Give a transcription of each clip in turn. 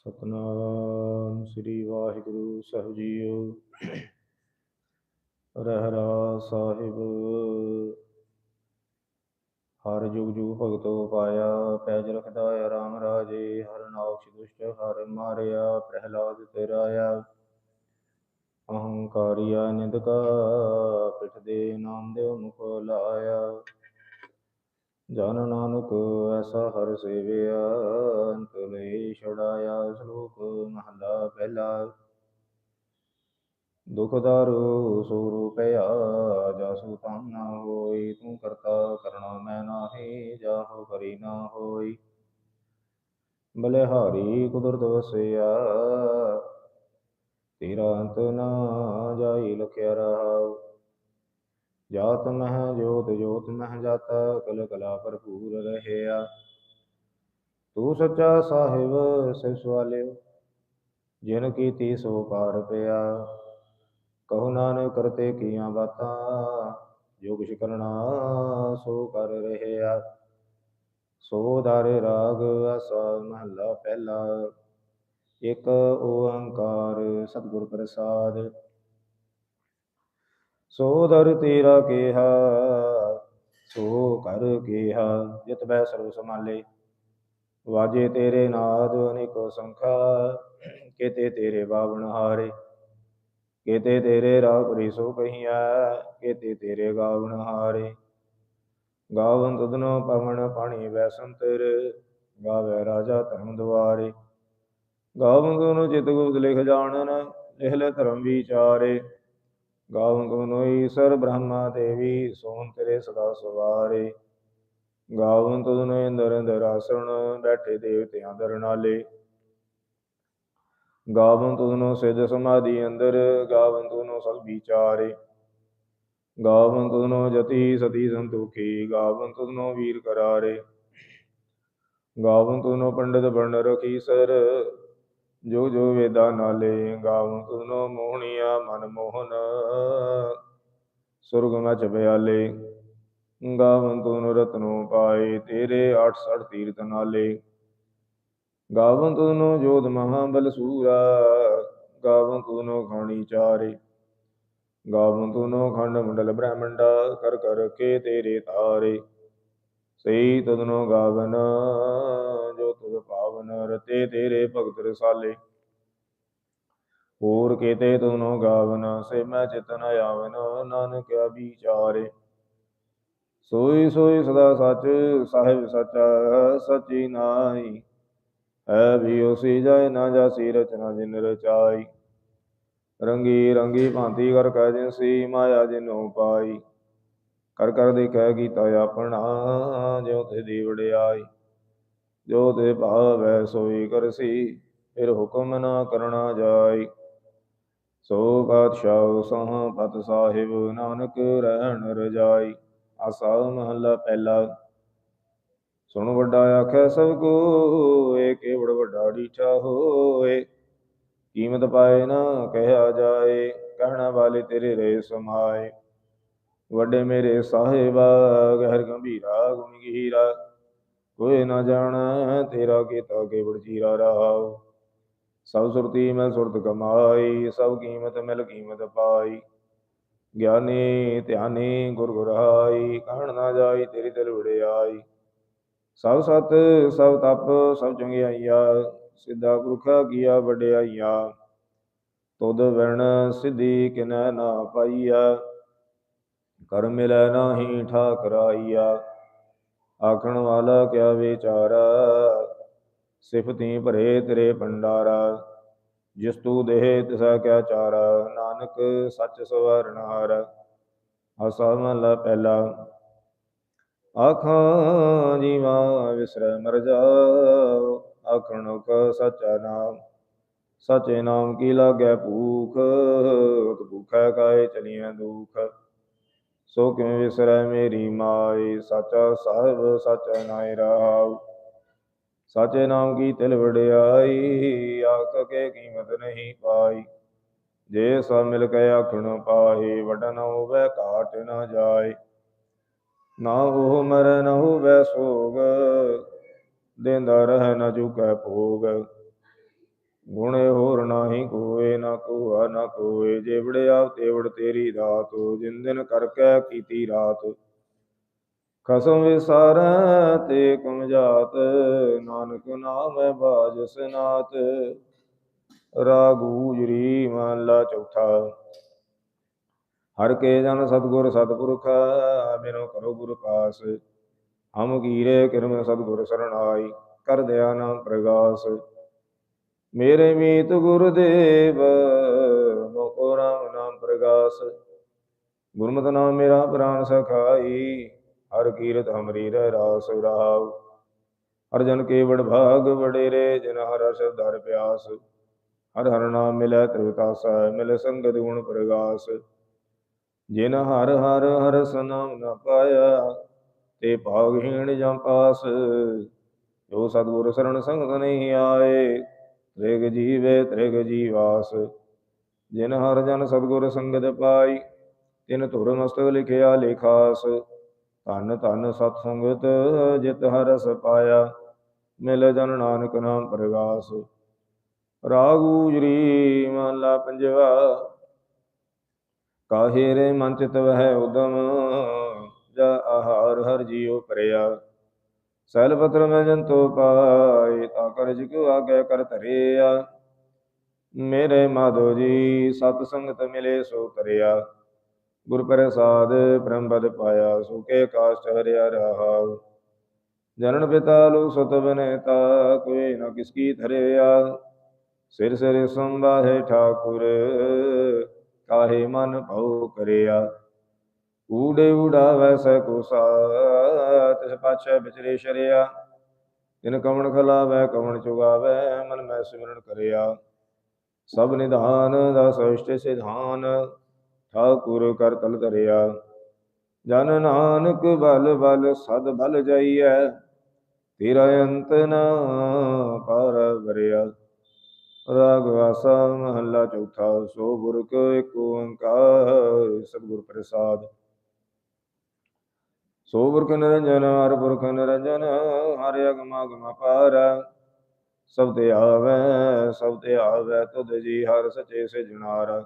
ਸਤਨਾਮ ਸ੍ਰੀ ਵਾਹਿਗੁਰੂ ਸਾਹਿਬ ਜੀਓ। ਰਹਿਰਾ ਸਾਹਿਬ। ਹਰ ਜੁਗ ਜੁਗ ਭਗਤੋ ਪਾਇਆ, ਪੈਜ ਰਖਦਾ ਰਾਮ ਰਾਜੇ। ਹਰ ਨਾਉ ਦੁਸ਼ਟ, ਹਰ ਮਾਰਿਆ, ਪ੍ਰਹਿਲਾਦ ਤੇਰਾਇਆ ਅਹੰਕਾਰੀਆ ਨਿੰਦਕਾ, ਪਿਠ ਦੇ ਨਾਮ ਦੇ ਮੁਖ ਲਾਇਆ ਜਨ ਨਾਨਕ ਐਸਾ ਹਰ ਸੇਵਿਆ, ਅੰਤ ਲਈ ਛੁਡਾਇਆ ਸ਼ਲੋਕ ਮਹਲਾ ਪਹਿਲਾ। ਦੁਖ ਦਾਰੂ ਸੋ ਰੂਪਿਆ ਜਾਸੂ ਤਾਂ ਨਾ ਹੋਈ, ਤੂੰ ਕਰਤਾ ਕਰਣਾ ਮੈਂ ਨਾਹੀ, ਜਾਹੋ ਕਰੀ ਨਾ ਹੋਈ। ਬਲਿਹਾਰੀ ਕੁਦਰਤ ਵਸਿਆ, ਤੇਰਾ ਅੰਤ ਨਾ ਜਾਈ ਲਖਿਆ ਰਹਾਉ। ਜਾਤ ਮਹਿ ਜੋਤ ਜੋਤ ਮਹਿ ਜਾਤਾ, ਕਲ ਕਲਾ ਭਰਪੂਰ ਰਹਿਆ। ਤੂੰ ਸੱਚਾ ਸਾਹਿਬ, ਸਿਵ ਸਵਾਲਿਓ, ਜਿਨ ਕੀਤੀ ਸੋ ਪਾਰ ਪਿਆ। ਕਹੋ ਨਾਨਕ ਕਰਤੇ ਕੀਆਂ ਬਾਤਾਂ ਜੋ ਕੁਛ ਕਰਨਾ ਸੋ ਕਰ ਰਹਿਆ। ਸੋ ਦਾਰੇ ਰਾਗ ਅਸਾ ਮਹਲਾ ਪਹਿਲਾ, ਇੱਕ ਓੰਕਾਰ ਸਤਿਗੁਰ ਪ੍ਰਸਾਦ। ਸੋ ਦਰ ਤੇਰਾ ਕੀਹਾ, ਸੋ ਕਰ ਕੀਹਾ, ਜਿਤ ਬੈ ਸਰਬ ਸਮਾਲੇ ਵਾਜੇ ਤੇਰੇ ਨਾਦ ਅਨੇਕੋ ਸੰਖਾ, ਕੇਤੇ ਤੇਰੇ ਬਾਵਣ ਹਾਰੇ। ਕੇਤੇ ਤੇਰੇ ਰਾਪਰੀ ਸੋ ਕਹੀਆ ਕੇਤੇ ਤੇਰੇ ਗਾਵਣ ਹਾਰੇ। ਗਾਵਨ ਤੁਧਨੋ ਪਵਨ ਪਾਣੀ ਵੈਸੰ ਸੰਤਰ, ਗਾਵੇ ਰਾਜਾ ਧਰਮ ਦੁਆਰੇ। ਗਾਵਨ ਤੁਨੋ ਚਿਤ ਗੁਪਤ ਲਿਖ ਜਾਣਨ, ਲਿਖ ਲੈ ਧਰਮ ਵਿਚਾਰੇ। ਗਾਵਨ ਤੁਨੋ ਈਸ਼ਰ ਬ੍ਰਹਮਾ ਦੇਵੀ ਸੋਹਣ ਤੇਰੇ ਸਦਾ ਸਵਾਰੇ। ਗਾਵਨ ਤੁਧਨੋ ਇੰਦਰ ਅੰਦਰ ਆਸਣ, ਬੈਠੇ ਦੇਵਤਿਆਂ ਦਰ ਨਾਲੇ। ਗਾਵਨ ਤੁਧਨੋ ਸਿਧ ਸਮਾਧੀ ਅੰਦਰ ਗਾਵਨ ਤੁਧਨੋ ਸਭ ਵਿਚਾਰੇ। ਗਾਵਨ ਤੁਧਨੋ ਜਤੀ ਸਤੀ ਸੰਤੋਖੀ ਗਾਵਨ ਤੁਧਨੋ ਵੀਰ ਕਰਾਰੇ। ਗਾਵਨ ਤੁਧਨੋ ਪੰਡਤ ਬਣ ਰਖੀ ਸਰ ਜੋ ਜੋ ਵੇਦਾ ਨਾਲੇ ਗਾਵਨ ਤੁਧਨੋ ਮੋਹਣੀਆ ਮਨ ਮੋਹਨ। ਸੁਰਗ ਮਚ ਬਿਆਲੇ, ਗਾਵਨ ਤੂੰ ਰਤਨੋ ਪਾਏ, ਤੇਰੇ 68 ਤੀਰਥ ਨਾਲੇ। ਗਾਵਨ ਤੁਧਨੋ ਜੋਧ ਮਹਾਬਲ ਸੂਰਾ, ਗਾਵਨ ਤੁਧਨੋ ਖਾਣੀ ਚਾਰੇ। ਗਾਵਨ ਤੁਧਨੋ ਖੰਡ ਮੰਡਲ ਬ੍ਰਹਮੰਡਾ, ਕਰ ਕਰ ਕੇ ਤੇਰੇ ਤਾਰੇ। ਸਈ ਤਦਨੋ ਗਾਵਨ ਜੋ ਰਤੇ ਤੇਰੇ ਭਗਤ ਰਸਾਲੇ। ਹੋਰ ਕੇਤੇ ਤਦਨੋ ਗਾਵਨ, ਸੇ ਮੈਂ ਚਿਤਨ ਆਵਨ, ਨਾਨਕ ਵਿਚਾਰੇ ਸੋਈ ਸੋਈ ਸਦਾ ਸੱਚ, ਸਾਹਿਬ ਸੱਚਾ, ਸਚੀ ਨਾਈ ਹੈ ਵੀ ਉਸੀ ਜਾਇ ਨਾ ਜਾਸੀ ਰਚਨਾ ਜਿਨ ਰਚਾਈ। ਰੰਗੀ ਰੰਗੀ ਭਾਂਤੀ ਕਰ ਕੈ ਜਿਨਸੀ ਮਾਇਆ ਜਿਨੋ ਪਾਈ। ਕਰ ਕਰ ਦੇਖੈ ਕੀਤਾ ਆਪਣਾ, ਜਿਉ ਤੇ ਦੀ ਵਡਿਆਈ ਜੋ ਤੇ ਭਾਵੈ ਸੋਈ ਕਰਸੀ, ਫਿਰ ਹੁਕਮ ਨਾ ਕਰਨਾ ਜਾਈ। ਸੋ ਬਾਦਸ਼ਾਹ ਸਹ ਪਤ ਸਾਹਿਬ ਨਾਨਕ ਰਹਿਣ ਰਜਾਈ। ਆਸਾ ਮਹੱਲਾ ਪਹਿਲਾ। ਸੁਣ ਵੱਡਾ ਆਖੈ ਸਭ ਕੋ, ਏ ਕੇਵੜ ਵੱਡਾ ਡੀਠਾ ਹੋਏ ਕੀਮਤ ਪਾਏ ਨਾ ਕਹਿਆ ਜਾਏ, ਕਹਿਣਾ ਵਾਲੇ ਤੇਰੇ ਰੇ ਸਮਾਏ ਵੱਡੇ ਮੇਰੇ ਸਾਹਿਬਾ, ਗਹਿਰ ਗੰਭੀਰਾ, ਗੁਣ ਗਹੀਰਾ। ਕੋਈ ਨਾ ਜਾਣੈ, ਤੇਰਾ ਕੀਤਾ ਕੇਵੜ ਜੀਰਾ ਰਹਾਉ। ਸਭ ਸੁਰਤੀ ਮੈਂ ਸੁਰਤ ਕਮਾਈ, ਸਭ ਕੀਮਤ ਮਿਲ ਕੀਮਤ ਪਾਈ। ਗਿਆਨੀ ਧਿਆਨੀ ਗੁਰ ਗੁਰਾਈ, ਕਹਿਣ ਨਾ ਜਾਈ ਤੇਰੀ ਦਿਲ ਵੜਿਆਈ ਸਭ ਸਤ, ਸਭ ਤਪ, ਸਭ ਚੰਗਿਆਈਆ, ਸਿੱਧਾ ਪੁਰਖਾ ਕੀਆ ਵਡਿਆਈਆ। ਤੁਧ ਵਣ ਸਿੱਧੀ ਕਿਨੈ ਨਾ ਪਾਈਆ, ਕਰ ਮਿਲੈ ਨਾਹੀ ਠਾਕਰਾਈਆ। ਆਖਣ ਵਾਲਾ ਕਿਆ ਵਿਚਾਰਾ ਸਿਫਤੀ ਭਰੇ ਤੇਰੇ ਭੰਡਾਰਾ, ਜਿਸ ਤੂ ਦੇਹ ਤਿਸਾ ਕਿਆ ਚਾਰਾ ਨਾਨਕ, ਸੱਚ ਸਵਰਨਾਰ ਆਸਾ ਮਹਲਾ ਪਹਿਲਾ। ਆਖਾਂ, ਜੀਵਾ ਵਿਸਰ ਮਰ ਜਾਓ ਆਖਣ ਕ ਸਚਾ ਨਾਮ। ਸਚੇ ਨਾਮ ਕੀ ਲਾਗੈ ਭੂਖ? ਭੂਖੈ ਕਾਏ ਚਲੀਆਂ ਦੁਖ? ਸੋ ਕਿਵੇਂ ਵਿਸਰੈ ਮੇਰੀ ਮਾਈ? ਸਚਾ ਸਾਹਿਬ, ਸਚਾ ਨਾਇ ਰਹਾਉ। ਸਾਚੇ ਨਾਮ ਕੀ ਤਿਲ ਵਡਿਆਈ? ਆਖ ਕੇ ਕੀਮਤ ਨਹੀਂ ਪਾਈ। ਜੇ ਸਭ ਮਿਲ ਕੇ ਆਖਣ ਪਾਏ ਵਡਨ ਹੋਵੇ ਘਾਟ ਨਾ ਜਾਏ ਨਾ ਉਹ ਮਰ ਨਾ ਹੋਵੇ ਸੋਗ, ਦੇਂਦਾ ਰਹਿ ਨਾ ਚੁਕੈ ਭੋਗ। ਗੁਣ ਹੋਰ ਨਾਹੀ ਕੋਏ, ਨਾ ਕੋਆ, ਨਾ ਕੋਏ ਜੇਵੜੇ ਆਪ ਤੇਵੜ ਤੇਰੀ ਦਾਤ ਜਿਨ ਦਿਨ ਕਰਕੇ ਕੀਤੀ ਰਾਤ। ਖਸਮ ਵਿਸਾਰੈ ਤੇ ਕਮ ਜਾਤ, ਨਾਨਕ ਨਾਮੈ ਬਾਜ ਸਨਾਤ। ਰਾਗੂਜਰੀ ਮਹਲਾ ਚੌਥਾ। ਹਰ ਕੇ ਜਨ ਸਤਗੁਰ ਸਤਪੁਰਖ, ਬਿਨੋ ਕਰੋ ਗੁਰ ਪਾਸ। ਹਮ ਕੀਰੇ ਕਿਰਮ ਸਤਗੁਰ ਸਰਣਾਈ, ਕਰ ਦਿਆ ਨਾਮ ਪ੍ਰਗਾਸ। ਮੇਰੇ ਮੀਤ ਗੁਰਦੇਵ, ਮੋਕੋ ਰਾਮ ਨਾਮ ਪ੍ਰਗਾਸ। ਗੁਰਮਤਿ ਨਾਮ ਮੇਰਾ ਪ੍ਰਾਨ ਸਖਾਈ, ਹਰ ਕੀਰਤ ਹਮਰੀ ਰਹਿ ਰਾਸ ਰਹਾਉ ਹਰ ਕੇਵੜ ਭਾਗ ਵਡੇਰੇ ਜਿਨ ਹਰ ਸ਼ਬਦ ਹਰ ਪਿਆਸ। ਹਰ ਹਰ ਨਾਮ ਮਿਲੈ ਤ੍ਰਿਵਿਕਾਸਾ ਮਿਲ ਸੰਗਤ ਗੁਣ ਪ੍ਰਗਾਸ। ਜਿਨ ਹਰ ਹਰ ਹਰ ਸਨਾਮ ਨ ਪਾਇਆ, ਤੇ ਭਾਗਹੀਣ ਜਮ ਪਾਸ। ਜੋ ਸਤਿਗੁਰ ਸਰਣ ਸੰਗਤ ਨਹੀਂ ਆਏ ਤ੍ਰਿਗ ਜੀਵੇ ਤ੍ਰਿਗ ਜੀਵਾਸ, ਜਿਨ ਹਰ ਜਨ ਸਤਿਗੁਰ ਸੰਗਤ ਪਾਈ, ਤਿਨ ਧੁਰ ਮਸਤਕ ਲਿਖਿਆ ਲੇਖਾਸ, ਧਨ ਧਨ ਸਤ ਸੰਗਤ ਜਿਤ ਹਰਸ ਪਾਇਆ, ਮਿਲ ਜਨ ਨਾਨਕ ਨਾਮ ਪ੍ਰਗਾਸ। ਰਾਗੂ ਜਰੀ ਮਹਲਾ ਪੰਜਵਾ, ਕਾਹੇ ਰੇ ਮਨ ਚਿਤ ਵਹਿ ਉਦਮ, ਜਾ ਆਹਾਰ ਹਰ ਜੀਉ ਪਰਿਆ ਸੈਲ ਪਤਰ ਮੈਂ ਜੰਤੋ ਪਾਏ ਤਾ ਕਰ ਜਿਕੁ ਆਗੇ ਕਰ ਧਰਿਆ? ਮੇਰੇ ਮਾਧੋ ਜੀ, ਸਤ ਸੰਗਤ ਮਿਲੇ ਸੋ ਕਰਿਆ ਗੁਰ ਪ੍ਰਸਾਦ ਬ੍ਰਹਮਪਦ ਪਾਇਆ ਸੁਕੇ ਕਾਸ਼ਟ ਹਰਿਆ ਰਹਾ। ਜਨਨ ਪਿਤਾ ਲੋ ਸਤ ਬਨੇਤਾ, ਕੋਈ ਨਾ ਕਿਸ ਕੀ ਧਰਿਆ। ਸਿਰ ਸਿਰ ਸੰਭਾਹੇ ਠਾਕੁਰ, ਕਾਹੇ ਮਨ ਭਉ ਕਰਿਆ। ਊੜੇ ਸਹਿ ਸੈ ਕੋਸਾ ਤਿਸ ਪਾਛੈ ਵਿਚਰੇ ਸ਼ਰਿਆ। ਜਿਨ ਕਵਣ ਖਲਾਵੈ, ਕਵਣ ਚੁਗਾਵੈ, ਮਨ ਮੈਂ ਸਿਮਰਨ ਕਰਿਆ। ਸਭ ਨਿਧਾਨ ਦਾ ਸ੍ਰਿਸ਼ਟ ਸਿਧਾਨ, ਠਾਕੁਰ ਕਰ ਤਲ ਧਰਿਆ। ਜਨ ਨਾਨਕ ਬਲ ਬਲ ਸਦ ਬਲ ਜਾਈਐ, ਤੇਰਾ ਅੰਤ ਨਾ ਪਾਰ ਵਰਿਆ। ਰਾਗ ਵਾਸਾ ਮਹੱਲਾ ਚੌਥਾ, ਸੋ ਗੁਰ ਕੋ ਏਕ ਓੰਕਾਰ, ਸਤਿਗੁਰ ਪ੍ਰਸਾਦ। ਸੋ ਪੁਰਖ ਨਿਰੰਜਨ ਹਰ ਪੁਰਖ ਨਿਰੰਜਨ ਹਰ ਅਗਮ ਅਗਮ ਪਾਰ ਸਭ ਤੇ ਆਵੈ, ਸਭ ਤੇ ਆਵੈ ਤੁਧ ਜੀ ਹਰ ਸਚੇ ਸਿਜਨਾਰ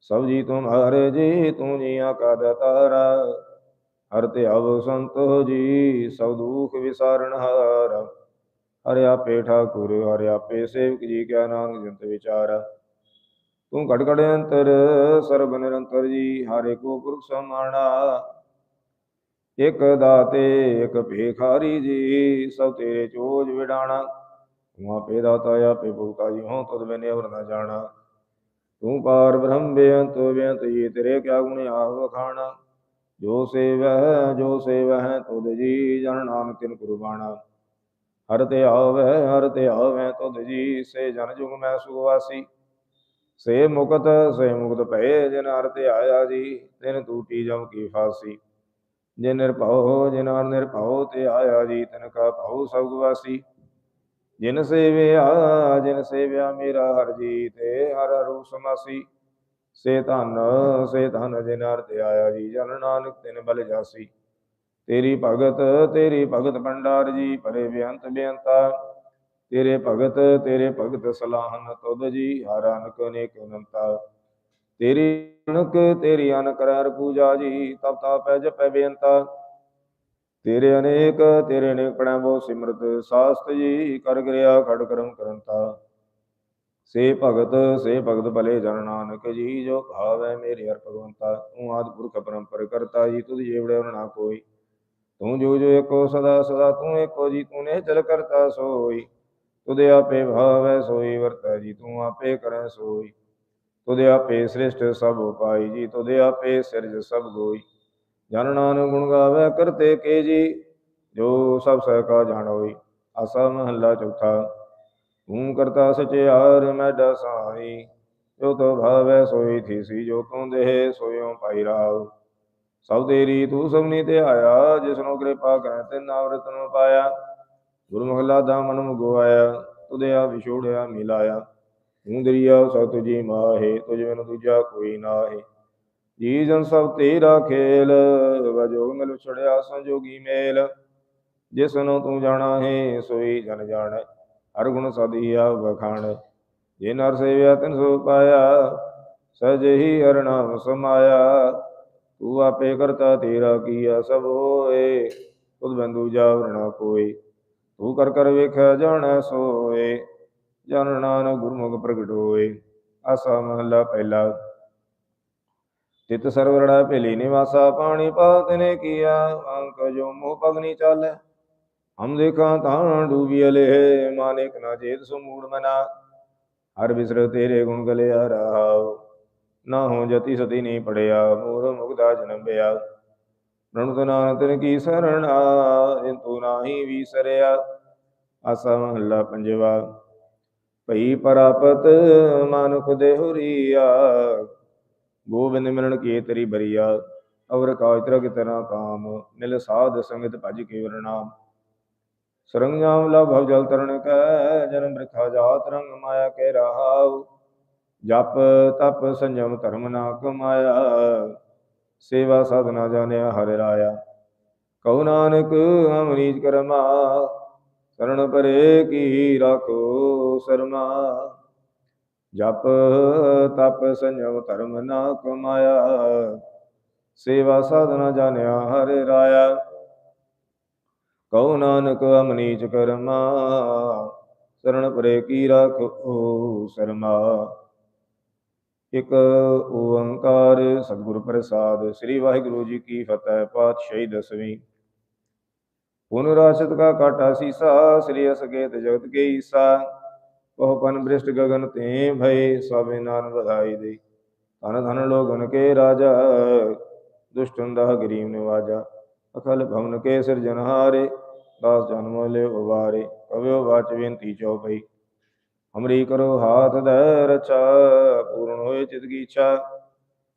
ਸਭ ਜੀ ਤੁਮਹਾਰੇ ਜੀ, ਤੂੰ ਜੀਆਂ ਕਾ ਦਾਤਾਰਾ ਹਰ ਤੇ ਆਵ ਸੰਤੋ ਜੀ, ਸਭ ਦੁਖ ਵਿਸਾਰਨ ਹਾਰ। ਹਰਿ ਆਪੇ ਠਾਕੁਰ, ਹਰਿ ਆਪੇ ਸੇਵਕ ਜੀ ਕਿਆ ਨਾਨਕ ਜੰਤ ਵਿਚਾਰ। ਤੂੰ ਘਟ ਘਟ ਅੰਤਰ, ਸਰਬ ਨਿਰੰਤਰ ਜੀ, ਹਰੇ ਕੋ ਪੁਰਖ ਸਮਾਣਾ। ਇਕ ਦਾਤੇ, ਇਕ ਭੇਖਾਰੀ ਜੀ, ਸਭ ਤੇਰੇ ਚੋਜ ਵਿਡਾਣਾ ਤੂੰ ਆਪੇ ਦਾਤਾ ਆਪੇ ਭੁਗਤਾ ਜੀ ਹੋਂ ਤਦ ਮੈਨੇ ਅਵਰ ਨਾ ਜਾਣਾ। ਤੂੰ ਪਾਰ ਬ੍ਰਹਮ ਬੇਅੰਤ ਬੇਅੰਤ ਜੀ, ਤੇਰੇ ਕਿਆ ਗੁਣ ਆਵ ਵਖਾਣਾ। ਜੋ ਸੇਵੈ ਜੋ ਸੇਵੈ ਤੁਧ ਜੀ ਜਨ ਨਾਨਕ ਤਿਨ ਕੁਰਬਾਨਾ ਹਰ ਤੇ ਆਵੈ, ਹਰ ਤੇ ਆਵੈ, ਤੁਧ ਜੀ, ਸੇ ਜਨ ਜੁਗ ਮੈਂ ਸੁਗਵਾਸੀ। ਸੇ ਮੁਕਤ ਸੇ ਮੁਕਤ ਭਏ, ਜਿਨ ਹਰ ਤੇ ਆਇਆ ਜੀ, ਤਿਨ ਟੂਟੀ ਜਮ ਕੀ ਫਾਸੀ। ਜਿਨ ਨਿਰਭਉ ਜਿਨ ਨਿਰਭਉ ਤੇ ਆਇਆ ਜੀ ਤਿਨ ਕਾ ਭਉ ਸਭ ਗਵਾਸੀ ਜਿਨ ਸੇਵਿਆ ਜਿਨ ਸੇਵਿਆ ਮੇਰਾ ਹਰ ਜੀ ਤੇ ਹਰ ਹਰੂ ਸਮਾਸੀ ਸੇ ਧਨ ਸੇ ਧਨ ਜਿਨ ਹਰ ਤੇ ਆਇਆ ਜੀ, ਜਨ ਨਾਨਕ ਤਿਨ ਬਲ ਜਾਸੀ। ਤੇਰੀ ਭਗਤ ਤੇਰੀ ਭਗਤ ਭੰਡਾਰ ਜੀ, ਪਰੇ ਬੇਅੰਤ ਬੇਅੰਤਾ। ਤੇਰੇ ਭਗਤ ਤੇਰੇ ਭਗਤ ਸਲਾਹਨ ਤੁਧ ਜੀ, ਹਰ ਅਨਕ ਅਨੇਕ ਅਨੰਤਾ। ਤੇਰੀ ਅਨਕ ਤੇਰੀ ਅਨ ਹਰ ਪੂਜਾ ਜੀ, ਤਪ ਤਾਪੈ ਜਪੈ ਬੇਅੰਤਾ। ਤੇਰੇ ਅਨੇਕ ਤੇਰੇ ਅਨੇਕ ਪੜੈ ਬੋ ਸਿਮਰਤ, ਸਾਸਤ ਜੀ, ਕਰ ਗਿਰਿਆ ਖੜ ਕਰਮ ਕਰੰਤਾ ਸੇ ਭਗਤ ਸੇ ਭਗਤ ਭਲੇ ਜਨ ਨਾਨਕ ਜੀ, ਜੋ ਭਾਵੈ ਮੇਰੇ ਹਰ ਭਗਵੰਤਾ। ਤੂੰ ਆਦ ਪੁਰਖ ਪਰੰਪਰ ਕਰਤਾ ਜੀ, ਤੁਧ ਜੇਵੜੇ ਨਾ ਕੋਈ। ਤੂੰ ਜੋ ਜੋ ਏਕੋ ਸਦਾ ਸਦਾ, ਤੂੰ ਏਕੋ ਜੀ ਤੂੰ ਨੇ ਚਲ ਕਰਤਾ ਸੋਈ। ਤੁਦੇ ਆਪੇ ਭਾਵੈ ਸੋਈ, ਵਰਤੈ ਜੀ, ਤੂੰ ਆਪੇ ਕਰੈ ਸੋਈ। ਤੁਦੇ ਆਪੇ ਸ੍ਰਿਸ਼ਟ ਸਭ ਉਪਾਈ ਜੀ ਤੁਦੇ ਆਪੇ ਸਿਰਜ ਸਭ ਗੋਈ। ਜਨ ਨਾਨਕ ਗੁਣ ਗਾਵੇ ਕਰਤੇ ਕੇ ਜੀ, ਜੋ ਸਭ ਸਹਿ ਕਾ ਜਾਣ ਆਸਾ ਮਹੱਲਾ ਚੌਥਾ, ਤੂੰ ਕਰਤਾ ਸਚਿਆਰ ਮੈਡਾ ਸਾਈ ਜੋ ਤੋ ਭਾਵੈ ਸੋਈ ਥੀਸੀ, ਜੋ ਤੂੰ ਦੇਹ ਸੋਇਓ ਪਾਈ ਰਾਵ। ਸਭ ਤੇਰੀ ਤੂੰ ਸਭਨੀ ਤੇ ਆਇਆ ਜਿਸਨੂੰ ਕਿਰਪਾ ਕਰੇ ਤੇ ਨਾਵਰਤ ਨੂੰ ਪਾਇਆ। ਗੁਰੂ ਮਹਲਾ ਦਾ ਮਨ ਮੁਗਵਾਇਆ ਤੁਦੇ ਆ ਵਿਛੋੜਿਆ ਮਿਲਾਇਆ। ਤੂੰ ਸਭ ਤੁਜੀ ਮਾਹੇ ਤੁਝ ਬਿਨ ਦੂਜਾ ਕੋਈ ਨਾਹੀ। ਜੀ ਜਨ ਸਭ ਤੇਰਾ ਖੇਲ ਵਜੋਗ ਮਿਲ ਛੜਿਆ ਸੰਜੋਗੀ ਮੇਲ। ਜਿਸ ਨੂੰ ਤੂੰ ਜਾਣਾ ਹੈ ਸੋਈ ਜਨ ਜਾਣੈ, ਹਰ ਗੁਣ ਸਦੀਆ ਵਖਾਣ ਜੇ ਨਰ ਸੇਵਿਆ ਤਿਨ ਸੋ ਪਾਇਆ ਸਜ ਹੀ ਹਰਨਾਮ ਸਮਾਇਆ। ਤੂੰ ਆਪੇ ਕਰਤਾ ਤੇਰਾ ਕੀਆ ਸਭ ਹੋਏ, ਤੁਧ ਬੰਦੂ ਜਾਵਰਣਾ ਕੋਈ। ਤੂੰ ਕਰ ਕਰ ਵੇਖਿਆ ਜਾਣੈ ਸੋਏ। ਜਨ ਨਾਨਕ ਗੁਰਮੁਖ ਪ੍ਰਗਟ ਹੋਏ, ਆਸਾ ਮਹੱਲਾ ਪਹਿਲਾ। ਤਿਤ ਸਰਵਰਣਾ ਭੇਲੀ ਨਿਵਾਸਾ, ਪਾਣੀ ਪਾਤ ਨੇ ਕੀਆ, ਅੰਕ ਜੋ ਮੋਹ ਪਗਨੀ ਚਾਲੈ। ਹਮ ਦੇਖਾਂ ਤਾਂ ਡੂਬੀ ਅਲੇ, ਮਾਨਿਕ ਨਾ ਜੇਤ ਸੋ ਮਨਾ। ਹਰ ਬਿਸਰ ਤੇਰੇ ਗੁਣ ਗਲਿਆ ਰਹਾਉ, ਨਾ ਹੋ ਜਤੀ ਸਤੀ ਨਹੀਂ ਪੜਿਆ, ਮੂਰ ਮੁਗਦਾ ਜਨਮ ਬਿਆ। ਪ੍ਰਣਤ ਨਾਨਕ ਤਿਨ ਕੀ ਸਰਣਾ ਜਿੰਤੂ ਨਾਹੀ ਵੀਸਰਿਆ ਆਸਾ ਮਹੱਲਾ ਪੰਜਵਾ। ਭਈ ਪਰਾਪਤ ਮਾਨੁਖ ਦੇਹੁਰੀਆ ਗੋਬਿੰਦ ਮਿਲਣ ਕੀ ਤੇਰੀ ਬਰੀਆ, ਅਵਰ ਕਾਜ ਤਰ ਕਿਤਨਾ ਕਾਮ, ਨਿਲ ਸਾਧ ਸੰਗਤ ਭਜ ਕੇ ਵਰਨਾਮ ਸਰੰਗਾਮ ਲਭ ਭਵ ਜਲ ਤਰਣ ਕੈ ਜਨਮ ਬ੍ਰਿਥਾ ਜਾਤ ਰੰਗ ਮਾਇਆ ਕੇ ਰਹਾਉ। ਜਪ ਤਪ ਸੰਜਮ ਧਰਮ ਨਾ ਕਮਾਇਆ, ਸੇਵਾ ਸਾਧਨਾ ਜਾਣਿਆ ਹਰਿ ਰਾਇਆ। ਕਉ ਨਾਨਕ ਹਮ ਕਰਮਾ ਸਰਣ ਪਰੇ ਕੀ ਰਾਖੋ ਸਰਮਾ। ਜਪ ਤਪ ਸੰਜਮ ਧਰਮ ਨਾ ਕਮਾਇਆ। ਸੇਵਾ ਸਾਧਨਾ ਜਾਣਿਆ ਹਰਿ ਰਾਇਆ। ਕਉ ਨਾਨਕ ਅਮਨੀਚ ਕਰਮਾ। ਸਰਣ ਪਰੇ ਕੀ ਰਾਖੋ ਸਰਮਾ। ਇਕ ਓੰਕਾਰ ਸਤਿਗੁਰ ਪ੍ਰਸਾਦ, ਸ੍ਰੀ ਵਾਹਿਗੁਰੂ ਜੀ ਕੀ ਫਤਿਹ, ਪਾਤਸ਼ਾਹੀ ਦਸਵੀਂ। ਪੁਨ ਰਾਸ਼ਤ ਕਾ ਕਾਟਾ ਸੀਸਾ, ਸ੍ਰੀ ਅਸਗੇਤ ਜਗਤ ਕੇ ਈਸਾ। ਕਹੋ ਪਨ ਬ੍ਰਿਸ਼ਟ ਗਗਨ ਤੇ ਭਏ ਸਭੇ ਨਾਨ ਵਧਾਈ ਦੇ ਧਨ ਧਨ ਲੋਗਨ ਕੇ ਰਾਜਾ, ਦੁਸ਼ਟਨ ਦਾ ਗਰੀਬ ਨਿਵਾਜਾ। ਅਕਲ ਭਵਨ ਕੇ ਸਿਰਜਨਹਾਰੇ ਦਾਸ ਜਨਮ ਲੈ ਉਵਾਰੇ ਕਵਿਓ ਵਾਚ ਬੇਨਤੀ ਚਉਪਈ ਹਮਰੀ ਕਰੋ ਹਾਥ ਦੇ ਰਚਾ ਪੂਰਨ ਹੋਏ ਚਿਤ ਕੀ ਇੱਛਾ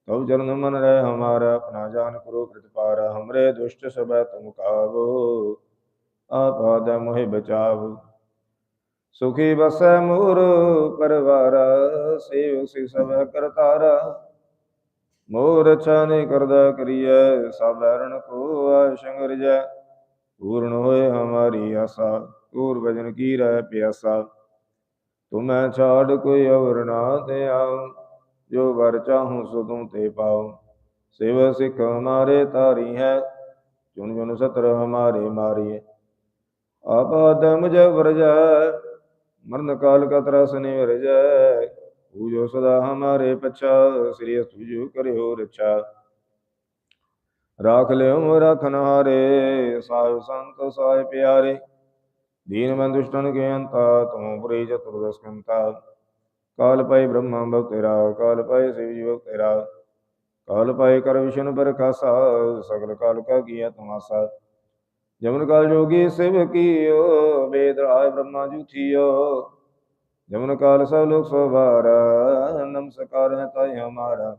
ਤਉ ਚਰਨ ਮਨ ਰਹਿ ਹਮਾਰਾ, ਆਪਣਾ ਜਾਨ ਕਰੋ ਪ੍ਰਤਪਾਰਾ ਹਮਰੇ ਦੁਸ਼ਟ ਸਭੈ ਤੁਮ ਕਾਵੋ ਆਪ ਮੋਹਿ ਬਚਾਵ। ਸੁਖੀ ਬਸੈ ਮੂਰ ਪਰਵਾਰ, ਸੇਵ ਸਿ ਸਭ ਕਰਤਾਰਾ। ਮੋਰ ਛਾਨੇ ਕਰਦਾ ਕਰੀਐ ਸਾਬਰਨ ਕੋ ਆਸ਼ੰਗ ਰਜੈ ਪੂਰਨ ਹੋਏ ਹਮਾਰੀ ਆਸਾ ਤੂਰ ਭਜਨ ਕੀ ਰਹਿ ਪਿਆਸਾ। ਤੁਮੈ ਛਾੜ ਕੋਈ ਅਵਰ ਨਾ ਤੇ ਆਉ ਜੋ ਵਰ ਚਾਹੂੰ ਸੋ ਤੁਮ ਤੇ ਪਾਉ। ਸਿਵ ਸਿੱਖ ਹਮਾਰੇ ਤਾਰੀ ਹੈ ਚੁਨ ਚੁਣ ਸਤਰ ਹਮਾਰੇ ਮਾਰੀਏ ਆਪ ਆਦਮ ਜਵਰਜੈ ਮਰਨ ਕਾਲ ਕਾ ਤਰਸ ਨਿਵਰਜੈ ਪੂਜੋ ਸਦਾ ਹਮਾਰੇ ਪਛਾ, ਸ੍ਰੀ ਅਸੂਜੋ ਕਰਿਓ ਰਚਾ ਰਾਖ ਲਿਓ ਰਖਨ ਹਾਰੇ ਸਾਹਿਬ ਸੰਤ ਸਾਹਿਬ ਪਿਆਰੇ। ਦੀਨ ਮਨ ਦੁਸ਼ਟਨ ਕੇ ਅੰਤਾ ਤੂੰ ਬੁਰੇ ਚਤੁਰਦਸ ਕੰਤਾ ਕਾਲ ਪਾਈ ਬ੍ਰਹਮਾ ਭਗਤ ਕਾਲ ਪਾਈ ਸਿਵ ਜੀ ਭਗਤ ਕਾਲ ਪਾਈ ਕਰ ਵਿਸ਼ਨ ਪਰ ਖਾਸਾ ਸਗਲ ਕਾਲ ਕਾ ਕੀਆ ਤਮਾਸਾ। ਜਮਨ ਕਾਲ ਜੋਗੀ ਸਿਵ ਕੀਓ ਵੇਦ ਰਾਜ ਬ੍ਰਹਮਾ ਜੂਥੀਓ। ਜਮਨ ਕਾਲ ਸਭ ਲੋਕ ਸਵਾਰਾ, ਨਮਸਕਾਰ ਹੈ ਤਾਈ ਹਮਾਰਾ।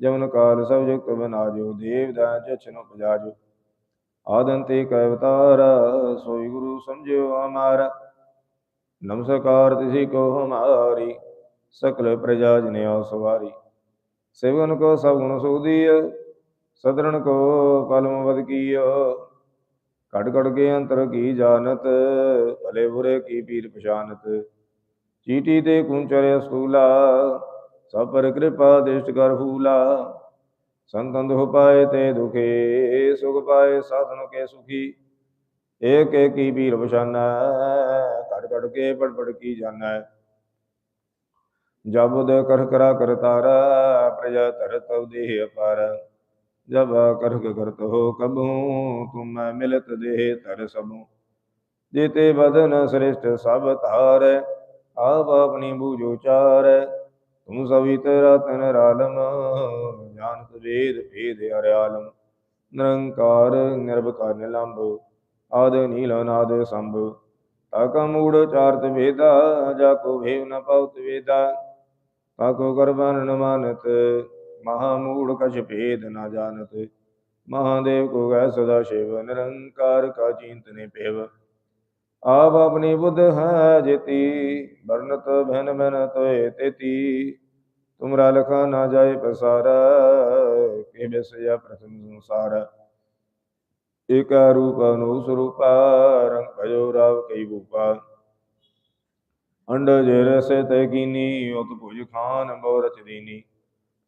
ਜਮਨ ਕਾਲ ਸਭ ਜੁਗਤ ਬਨਾਜੋ ਦੇਵ ਦਾ ਜਚਨੋ ਪਜਾਜੋ ਆਦੰਤੇ ਕੈ ਅਵਤਾਰ, ਸੋਈ ਗੁਰੂ ਸਮਝਿਓ ਹਮਾਰਾ ਨਮਸਕਾਰ ਤਿਸੀ ਕੋ ਹਮਾਰੀ, ਸਕਲ ਪ੍ਰਜਾ ਜਨਿਓ ਸਵਾਰੀ। ਸੇਵਨ ਕੋ ਸਭ ਗੁਣ ਸੋਦੀਓ ਸਦਰਣ ਕੋ ਪਲਮ ਵਦ ਕੜ ਕੜ ਕੇ ਅੰਤਰ ਕੀ ਜਾਣਤ, ਭਲੇ ਬੁਰੇ ਕੀ ਪੀਰ ਪਛਾਨਤ। ਚੀਟੀ ਤੇ ਕੁੰਚਰੇ ਸੂਲਾ ਸਭ ਪਰ ਕਿਰਪਾ ਦੇਸ਼ਟ ਕਰ ਫੂਲਾ ਸੰਤਨ ਦੁਖ ਪਾਏ ਤੇ ਦੁਖੇ, ਸੁਖ ਪਾਏ ਸਾਧਨ ਕੇ ਸੁਖੀ। ਏਕ ਏਕ ਕੀ ਪੀਰ ਪਛਾਨੈ, ਘੜ ਘੜ ਕੇ ਪੜ ਪੜ ਕੀ ਜਾਣੈ। ਜਬੁਦ ਕਰ ਕਰਾ ਕਰਤਾਰਾ, ਪ੍ਰਜਾ ਧਰ ਤਉ ਦੇਹ ਅਪਾਰ। ਜਬ ਕਰਕ ਕਰਤ ਕਬਹੂ, ਤੁਮ ਮਿਲਤ ਦੇਹ ਧਰ ਸਭੂ। ਜੀਤੇ ਬਦਨ ਸ੍ਰਿਸ਼ਟ ਸਭ ਧਾਰ, ਆਪ ਆਪਣੀ ਬੂਝੋ ਚਾਰ ਤੁਮ ਸਭੀ ਤੇਰਾ ਰਾਲਮ, ਜਾਣਤ ਵੇਦ ਭੇਦ ਹਰਿਆਲਮ ਨਿਰੰਕਾਰ ਨਿਰਭਕਾਰ ਨਿਲੰਭ ਆਦ ਨੀਲ ਨਾਦ ਸੰਭ। ਤਾਕਾ ਮੂੜ ਚਾਰਤ ਵੇਦਾ, ਜਾ ਕੋ ਭੇਵ ਨ ਪਉਤ ਵੇਦਾ। ਤਾਕੋ ਕਰਬਨ ਨ ਮਾਨਤ ਮਹਾ ਮੂੜ ਕਛ ਭੇਦ ਨਾ ਜਾਣਤ। ਮਹਾਦੇਵ ਕੋ ਗੈ ਸਦਾ ਸ਼ਿਵ, ਨਿਰੰਕਾਰ ਕਾ ਚਿੰਤ ਨੇ ਪੇਵ ਆਪ ਆਪਣੀ ਬੁੱਧ ਹੈ ਜੇਤੀ ਵਰਨਤ ਭਨ ਭਨ ਤੋਏ ਤੇਤੀ। ਤੁਮਰਾ ਲਖਾ ਨਾ ਜਾਏ ਪਸਾਰਾ ਕੇ ਬਿਸਇਆ ਪ੍ਰਥਮ ਸੰਸਾਰ। ਏਕ ਰੂਪ ਅਨੂ ਸਰੂਪਾ, ਰੰਗ ਭਜੋ ਰਾਵ ਕਈ ਭੂਪਾ। ਅੰਡ ਜਿਰ ਸੇ ਤੇ ਕੀਨੀ ਉਤ ਭੁਜ ਖਾਨ ਬੋ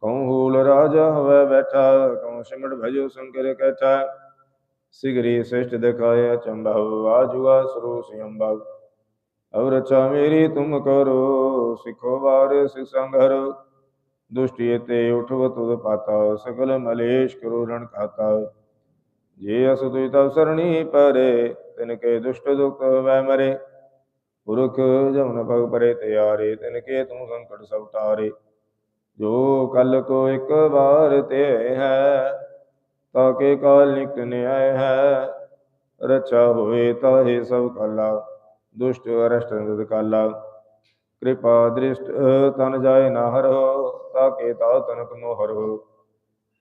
ਕਉ ਹੂਲ ਰਾਜਾ ਹਵੈ ਬੈਠਾ, ਕਉ ਸਿਮਟ ਭਜੋ ਸੰਕਰ ਕੈਠਾ। ਸਿਗਰੀ ਸ੍ਰਿਸ਼ਟ ਦਿਖਾਇਆ ਚੰਭਵ ਆਜੁਆ ਸਰੂ ਸਿਅੰਭਵ ਅਵ ਰਚਾ ਮੇਰੀ ਤੁਮ ਕਰੋ, ਸਿਖੋ ਵਾਰ ਸਿ ਸੰਘਰ। ਦੁਸ਼ਟੀ ਤੇ ਉਠਵ ਤੁਧ ਪਾਤਾ, ਸਗਲ ਮਲੇਸ਼ ਕਰੋ ਰਣ ਖਾਤਾ। ਜੇ ਅਸ ਤੁਜ ਤਵ ਸਰਣੀ ਪਰੇ, ਤਿਨ ਕੇ ਦੁਸ਼ਟ ਦੁਖ ਵੈ ਮਰੇ। ਪੁਰਖ ਜਮਨ ਪਗ ਪਰੇ ਤਿਆਰੇ, ਤਿਨ ਕੇ ਤੂੰ ਸੰਕਟ ਸਭ ਟਾਰੇ ਜੋ ਕਲ ਕੋ ਇੱਕ ਵਾਰ ਤੇ ਹੈ ਤਾਕੇ ਕਾਲ ਨਿਕਟ ਨਿਆਇ ਹੈ। ਰਚਾ ਹੋਏ ਤਾਹੇ ਸਭ ਕਲਾ, ਦੁਸ਼ਟ ਅਰਸ਼ਟ ਨਿਦ ਕਾਲਾ। ਕਿਰਪਾ ਦ੍ਰਿਸ਼ਟ, ਤਨ ਜਾਏ ਨਾ ਹਰੋ ਤਾਕੇ ਤਾ ਤਨਕ ਨੋ ਹਰੋ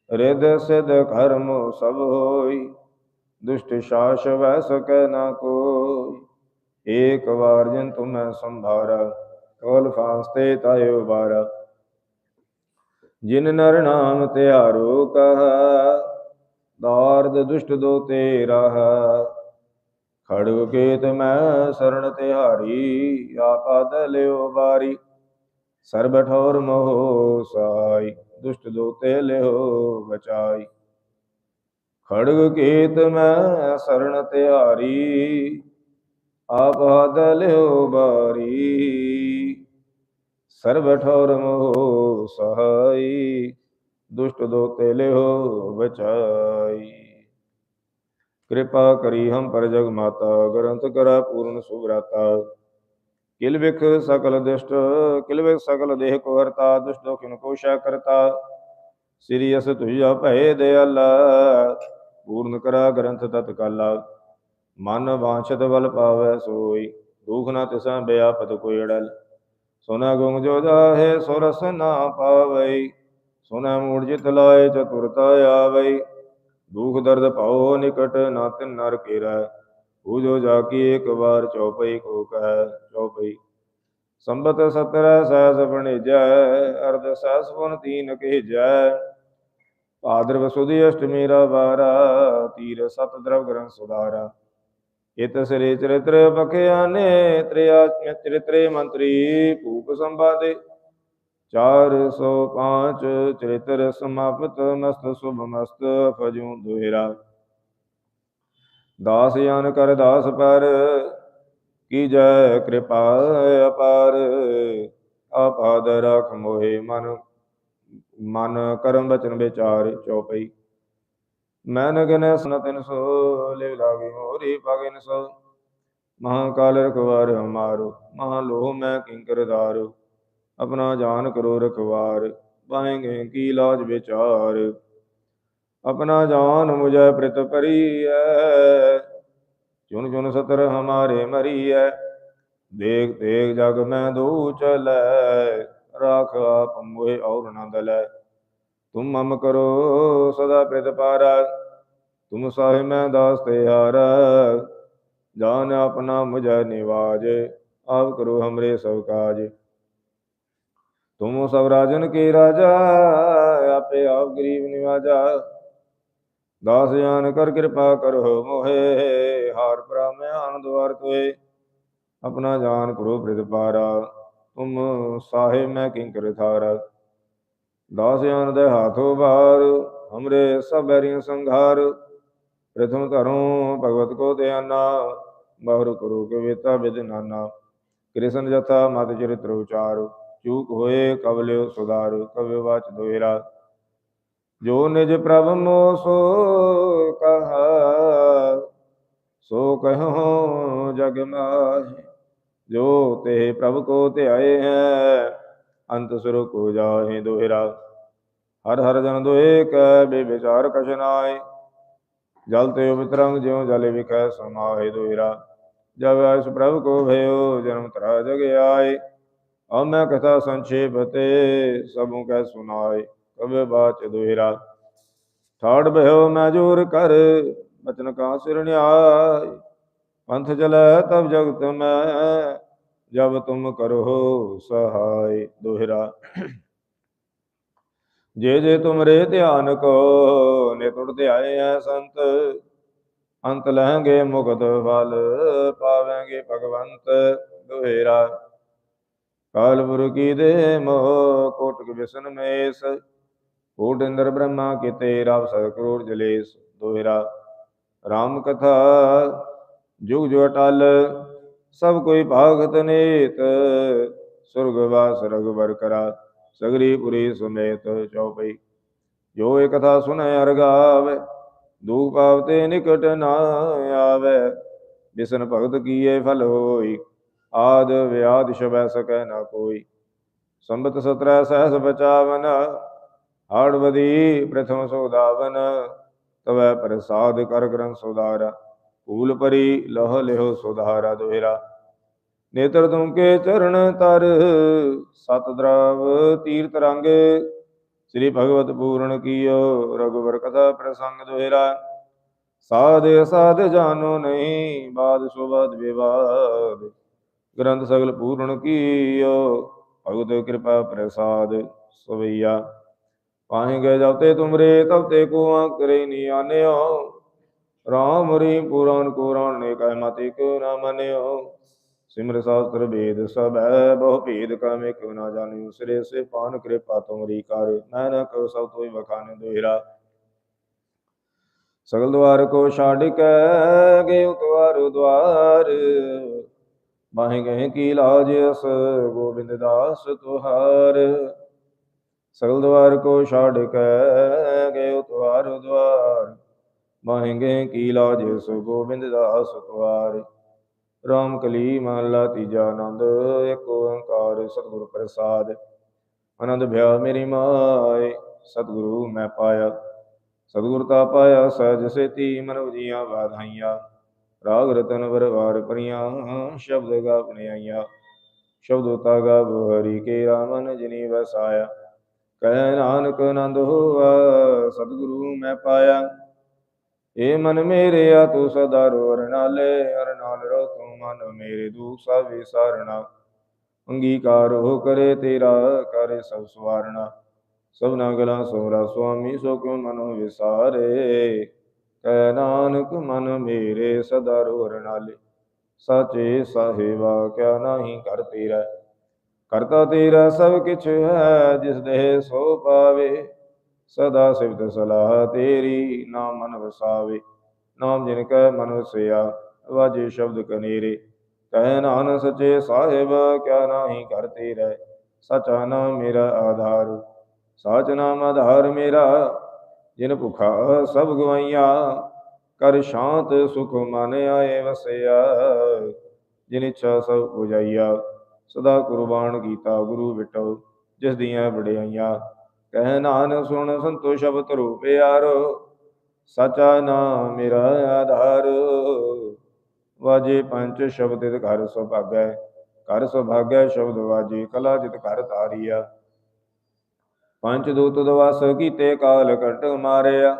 ਰਿਦ ਸਿਧ ਕਰਮ ਸਭ ਹੋਈ, ਦੁਸ਼ਟ ਸ਼ਾਸ ਵੈ ਸਕੈ ਨਾ ਕੋਈ। ਏਕ ਵਾਰ ਜਿਨ ਤੁਮੈ ਸੰਭਾਰਾ ਕੋਲ ਫਾਸਤੇ ਤਾਇ ਬਾਰਾ। ਜਿਨ ਨਰ ਨਾਮ ਧਿਆਰੋ ਕਹਾ, ਦਾਰਦ ਦੁਸ਼ਟ ਦੋ ਤੇ ਰਹਾ। ਖੜਗ ਕੇਤ ਮੈਂ ਸਰਣ ਤਿਹਾਰੀ ਆਪਾਦ ਲਿਓ ਬਾਰੀ ਸਰਬ ਠੌਰ ਮੋਹ ਸਾਈ, ਦੁਸ਼ਟ ਦੋ ਤੇ ਲਿਓ ਬਚਾਈ। ਖੜਗ ਕੇਤ ਮੈਂ ਸਰਣ ਤਿਹਾਰੀ ਆਪਾਦ ਲਿਓ ਬਾਰੀ ਸਰਬ ਠੌਰ ਮੋਹ ਸਹਾਈ, ਦੁਸ਼ਟ ਦੋ ਲਿਓ ਬਚਾਈ। ਕਿਰਪਾ ਕਰੀ ਹਮ ਪਰ ਜਗ ਮਾਤਾ, ਗ੍ਰੰਥ ਕਰਾ ਪੂਰਨ ਸੁਭਰਾਤਾ ਕਿਲ ਵਿਖ ਸਕਲ ਦੁਸ਼ਟ, ਕਿਲ ਵਿਖ ਸਕਲ ਦੇਹ ਕੋ ਹਰਤਾ, ਦੁਸ਼ਟ ਦੋਖਿਨ ਕੋ ਸ਼ਾ ਕਰਤਾ। ਸ੍ਰੀ ਅਸ ਤੁਝਾ ਭੈ ਦਿਆਲਾ, ਪੂਰਨ ਕਰਾ ਗ੍ਰੰਥ ਤਤਕਾਲਾ। ਮਨ ਵਾਂਛਤ ਬਲ ਪਾਵੈ ਸੋਈ ਦੁਖ ਨਾ ਤਿਸਾ ਬਿਆਪਤ ਕੋਈ ਅੜਲ। ਸੋਨਾ ਗੁੰਗ ਜੋ ਜਾਹੇ ਸੋ ਨਾ ਪਾਵਈ, ਸੋਨਾ ਮੂੜ ਜਿਤ ਲਾਏ ਚਤੁਰਤਾ ਆਵਈ। ਦੁਖ ਦਰਦ ਪਾਓ ਨਿਕਟ ਨਾ ਤਿਨ ਨਰ ਕੇਰਾ ਪੂਜੋ ਜਾ ਕੀ ਇੱਕ ਵਾਰ ਚੌਪਈ ਕੋ ਕਹਿ ਚੌਪਈ। ਸੰਬਤ ਸਤਰ ਸਹਿਸ ਬਣੇਜੈ, ਅਰਧ ਸਹਿਸ ਪੁਨ ਤੀਨ ਕਹਿਜੈ ਭਾਦਰ ਸੁਦੀ ਅਸ਼ਟਮੀ ਰਾ ਵਾਰਾ, ਤੀਰ ਸਤ ਦਰਵ ਗ੍ਰੰਥ ਸੁਧਾਰਾ। ਇਤ ਸ੍ਰੀ ਚਰਿਤ੍ਰ ਬਖਿਆਨੇ ਤ੍ਰਿਆ ਚਰਿਤ੍ਰੇ ਮੰਤਰੀ ਭੂਪ ਸੰਵਾਦੇ 405 ਚਰਿਤ੍ਰ ਸਮਾਪਤ, ਮਸਤ ਸੁਭ ਮਸਤ ਫਜੂ ਦੁਹਿਰਾ। ਦਾਸ ਜਨ ਕਰ ਦਾਸ ਪਰ, ਕੀ ਜੈ ਕਿਰਪਾ ਅਪਾਰ? ਆਪਾਦ ਰਖ ਮੋਹਿ ਮਨ ਮਨ ਕਰਮ ਬਚਨ ਵਿਚਾਰ ਚਉਪਈ। ਮੈਂ ਨਗਨ ਸੁਨ ਸੋ, ਲੈ ਲਾਗੀ ਮੋਰੀ ਪਗਨ ਸੋ। ਮਹਾਕਾਲ ਰਖਵਾਰ ਹਮਾਰੋ ਮਹਾ ਲੋਹ ਮੈਂ ਕਿੰਕਰ ਦਾਰੋ ਆਪਣਾ ਜਾਨ ਕਰੋ ਰਖਵਾਰ ਪਾਏਂਗੇ ਕੀ ਲਾਜ ਵਿਚਾਰ। ਆਪਣਾ ਜਾਨ ਮੁਝੈ ਪ੍ਰਿਤ ਪਰੀਐ ਚੁਨ ਚੁਨ ਸਤਰ ਹਮਾਰੇ ਮਰੀਐ। ਦੇਖ ਦੇਖ ਜਗ ਮੈਂ ਦੂ ਚਲੈ, ਰਾਖ ਆਪ ਮੋਹਿ ਔਰ ਨੰਦ ਲੈ ਤੁਮ ਮਮ ਕਰੋ ਸਦਾ ਪ੍ਰਿਤ ਪਾਰਾ ਤੁਮ ਸਾਹਿ ਮੈਂ ਦਾਸ ਤੇ ਹਾਰ ਜਾਨ ਆਪਣਾ ਮੁਝੈ ਨਿਵਾਜ ਆਪ ਕਰੋ ਹਮਰੇ ਸਭ ਕਾਜ ਤੁਮ ਸਭ ਰਾਜਨ ਕੇ ਰਾਜਾ ਆਪੇ ਆਪ ਗਰੀਬ ਨਿਵਾਜਾ ਦਾਸ ਜਾਨ ਕਰ ਕਿਰਪਾ ਕਰੋ ਮੋਹੇ ਹਾਰ ਪ੍ਰਾ ਮੈਂ ਆਨੰਦ ਵਾਰ ਤੋਏ ਆਪਣਾ ਜਾਨ ਕਰੋ ਬ੍ਰਿਧ ਪਾਰਾ ਤੁਮ ਸਾਹਿਬ ਮੈਂ ਕਿੰਕਰ ਥਾਰਾ ਦਾਸ ਦੇ ਹਾਥੋ ਬਾਰ ਹਮਰੇ ਸਭ ਬੈਰੀਆਂ ਸੰਘਾਰ। ਪ੍ਰਥਮ ਧਰੋਂ ਭਗਵਤ ਕੋ ਧਿਆਨਾ, ਬਾਹਰ ਕਰੋ ਕੇ ਵੇਤਾ ਨਾਨਾ। ਕ੍ਰਿਸ਼ਨ ਜਥਾ ਮਤ ਚਰਿਤ੍ਰ ਉਚਾਰ, ਚੂਕ ਹੋਏ ਕਵਲਿਓ ਸੁਧਾਰ, ਕਵਿ ਵਾਚ ਦੋਹਿਰਾ। ਜੋ ਨਿਜ ਪ੍ਰਭ ਮੋ ਸੋ ਕਹਾ, ਸੋ ਕਹੋ ਜਗ ਮਾਹੀ। ਜੋ ਤੇ ਪ੍ਰਭ ਕੋ ਧਿਆਏ ਹੈ ਅੰਤ ਸੁਰ ਕੋ ਜਾਹੇ ਦੋਹਿਰਾ। ਹਰ ਹਰ ਜਨ ਦੋਏ ਕੈ ਬੇ ਵਿਚਾਰ ਕਛ ਜਲ ਤੇ ਉਬਤਰੰਗ ਜਿਉ ਜਲੇ ਵਿਖੈ ਸਮਾਏ ਦੋਹਿਰਾ। ਜਬ ਆਇਸ ਪ੍ਰਭ ਕੋ ਭਇਓ, ਜਨਮ ਤਰਾ ਜਗ ਆਏ। ਅਬ ਮੈਂ ਕਥਾ ਸੰਖੇਪ ਤੇ ਸਭੂ ਕੈ ਸੁਨਾਏ ਕਬੇ ਬਾਚ ਦੋਹਿਰਾ। ਠਾੜ ਬਹਿਓ ਮੈਂ ਜੋਰ ਕਰ ਬਚਨ ਕਾ ਸਿਰ ਪੰਥ ਚਲੈ ਤਬ ਜਗਤ ਮੈਂ ਜਬ ਤੁਮ ਕਰੋ ਸਹਾਈ ਦੋਹਿਰਾ। ਜੇ ਜੇ ਤੁਮਰੇ ਧਿਆਨ ਕੋ ਨਿਤੁੜ ਧਿਆਏ ਐ ਸੰਤ, ਅੰਤ ਲਹਿੰਗੇ ਮੁਕਤ ਫਲ ਪਾਵੇਂਗੇ ਭਗਵੰਤ ਦੋਹਿਰਾ। ਕਾਲਪੁਰ ਕੀ ਦੇ ਮੋਹ ਕੋਟਕ ਵਿਸ਼ਨ ਮੇਸ ਕੋਟ ਇੰਦਰ ਬ੍ਰਹਮਾ ਕਿਤੇ ਰਵ ਸਰ ਕਰੋੜ ਜਲੇਸ ਦੁਹਰਾ। ਰਾਮ ਕਥਾ ਜੁਗ ਜੁਗ ਅਟਲ ਸਭ ਕੋਈ ਭਾਗਤ ਨੇਤ ਸੁਰਗ ਰਗਵਰ ਕਰਾ ਸਗਰੀ ਪੁਰੀ ਸਮੇਤ ਚਉਪਈ ਜੋ ਇਹ ਕਥਾ ਸੁਨੈ ਅਰ ਗਾਵੇ, ਦੂਖ ਪਾਵਤੇ ਨਿਕਟ ਨਾ ਆਵੇ। ਬਿਸਨ ਭਗਤ ਕੀਏ ਫਲ ਹੋਈ, ਆਦ ਵਿਆਦ ਸ਼ਬੈ ਸਕੈ ਨਾ ਕੋਈ। ਸੰਬਤ ਸਤਰੈ ਸਹਸ ਬਚਾਵਨ ਹਾੜਵਦੀ ਪ੍ਰਥਮ ਸੋਦਾਵਨ ਤਵੈ ਪ੍ਰਸਾਦ ਕਰ ਗ੍ਰੰਥ ਸੁਧਾਰਾ। ਭੂਲ ਪਰੀ ਲਹ ਲਿਓ ਸੁਧਾਰਾ ਦੋਹਿਰਾ। ਨੇਤਰ ਤੁਮਕੇ ਚਰਨ ਤਰ, ਸਤ ਦਰਵ ਤੀਰਤ ਰੰਗ। ਸ੍ਰੀ ਭਗਵਤ ਪੂਰਨ ਕੀਓ ਰਘੁਵਰ ਕਥਾ ਪ੍ਰਸੰਗ ਦੋਹਿਰਾ। ਸਾਧ ਸਾਧ ਜਾਨੋ ਨਹੀਂ, ਬਾਦ ਸੁਬਾਦ ਵਿਵਾਦ। ਗ੍ਰੰਥ ਸਗਲ ਪੂਰਨ ਕੀਓ, ਭਗਤ ਕਿਰਪਾ ਪ੍ਰਸਾਦ ਸਵਈਆ। ਪਾਹੇ ਗਏ ਜਪਤੇ ਤੁਮਰੇ ਤਪਤੇ ਕੋ ਆਕਰੇ ਨੀ ਆਨਿਓ। ਰਾਮ ਰੀ ਪੁਰਾਨ ਕੁਰਾਨ ਨੇ ਕਹਿ ਮਤਿ ਕੋ ਨਾ ਮਨਿਓ ਸਿਮਰ ਸਾਸਤਰ ਵੇਦ ਸਭ ਹੈ ਬਹੁ ਭੇਦ ਕਮੇ ਕਿਉ ਨਾ ਜਾਣਿਓ ਸਿਰੇ ਸੇ ਪਾਨ ਕਿਰਪਾ ਤੁਮਰੀ ਕਰ ਮੈਂ ਨ ਕਉ ਸਭ ਤੋਈ ਵਖਾਨੇ ਦੋਹਿਰਾ ਸਗਲ ਦਵਾਰ ਕੋ ਛਾੜ ਕੇ, ਗਏ ਉਤਵਾਰ ਦਵਾਰ ਮਾਹੇ ਗਏ ਕੀ ਲਾਜ ਅਸ, ਗੋਬਿੰਦ ਦਾਸ ਤੁਹਾਰ। ਸਗਲ ਦਵਾਰ ਕੋ ਛਾੜ ਕੇ, ਗਏ ਉਤਵਾਰ ਦਵਾਰ ਮਾਹੇ ਗਏ ਕੀ ਲਾਜ ਅਸ ਗੋਬਿੰਦ ਦਾਸ ਤੁਹਾਰ ਰਾਮ ਕਲੀ ਮਹਲਾ ਤੀਜਾ ਆਨੰਦ ਏਕ ਓੰਕਾਰ ਸਤਿਗੁਰ ਪ੍ਰਸਾਦ। ਆਨੰਦ ਭਿਆ ਮੇਰੀ ਮਾਏ, ਸਤਿਗੁਰੂ ਮੈਂ ਪਾਇਆ। ਸਤਿਗੁਰ ਤਾ ਪਾਇਆ ਸਹਿਜ ਸੇਤੀ, ਮਨੁ ਜੀਆਂ ਵਾਧਾਈਆਂ। ਰਾਗ ਰਤਨ ਵਰਵਾਰ ਪਰੀਆਂ, ਸ਼ਬਦ ਗਾਵਣੇ ਆਈਆਂ। ਸ਼ਬਦ ਤਾ ਗਾਵ ਹਰੀ ਕੇ ਰਾਮਨ, ਜਿਨੀ ਵਸਾਇਆ। ਕਹਿ ਨਾਨਕ ਆਨੰਦ ਹੋਆ, ਸਤਿਗੁਰੂ ਮੈਂ ਪਾਇਆ। ਏ ਮਨ ਮੇਰੇ ਆ ਤੂੰ ਸਦਾ ਰੋਰ ਨਾਲੇ, ਹਰ ਰੋ ਤੂੰ ਮਨ ਮੇਰੇ ਦੁਖ ਸਭ ਵਿਸਾਰਣਾ। ਅੰਗੀਕਾਰ ਹੋ ਕਰੇ ਤੇਰਾ, ਕਰੇ ਸਭ ਸਵਾਰਣਾ। ਸਭਨਾ ਗਲਾ ਸੋਰਾ ਸੁਆਮੀ ਸੋ ਕਿਉ ਮਨੋ ਵਿਸਾਰੇ। ਕਹਿ ਨਾਨਕ ਮਨ ਮੇਰੇ ਸਦਾ ਰੋਰ ਨਾਲੇ, ਸਾਚੇ ਸਾਹਿਬਾ ਕਿਆ ਨਾਹੀ ਕਰ ਤੇਰਾ। ਕਰਤਾ ਤੇਰਾ ਸਭ ਕਿਛ ਹੈ, ਜਿਸ ਦੇ ਸੋ ਪਾਵੇ। ਸਦਾ ਸਿਵਤ ਸਲਾਹ ਤੇਰੀ, ਨਾਮ ਮਨ ਵਸਾਵੇ, ਨਾਮ ਜਿਨ ਕੈ ਮਨ ਵਸਿਆ ਵਾਜੇ ਸ਼ਬਦ ਕਨੇਰੇ। ਕਹਿ ਨਾਨ ਸਚੇ ਸਾਹਿਬ, ਕਿਆ ਨਾਹੀ ਕਰ ਤੇਰਾ, ਸਚਾ ਨਾਮ ਮੇਰਾ ਆਧਾਰ। ਸਾਚ ਨਾਮ ਆਧਾਰ ਮੇਰਾ, ਜਿਨ ਭੁਖਾ ਸਭ ਗਵਾਈਆ, ਕਰ ਸ਼ਾਂਤ ਸੁਖ ਮਨ ਆਏ ਵਸਿਆ। ਜਿਨ ਇੱਛਾ ਸਭ 부ਜਾਈਆ ਸਦਾ ਕੁਰਬਾਨ ਕੀਤਾ ਗੁਰੂ ਵਿਟੋ ਜਿਸ ਦੀਆਂ ਵਡਿਆਈਆਂ। ਕਹਿ ਨਾਨ ਸੁਣ ਸੰਤੋ ਸ਼ਬਦ ਰੂਪ ਯਾਰੋ ਸਚਾ ਨਾਮ ਮੇਰਾ ਆਧਾਰ। ਵਾਜੇ ਪੰਜ ਸ਼ਬਦ ਤਿਤ ਘਰ ਸੁਭਾਗੈ ਘਰ ਸੁਭਾਗੈ ਸ਼ਬਦ ਵਾਜੇ ਕਲਾ ਜਿਤ ਘਰ ਤਾਰੀਆ ਪੰਜ ਦੂਤ ਦਵਾਸ ਕੀਤੇ ਕਾਲ ਕਟ ਮਾਰਿਆ,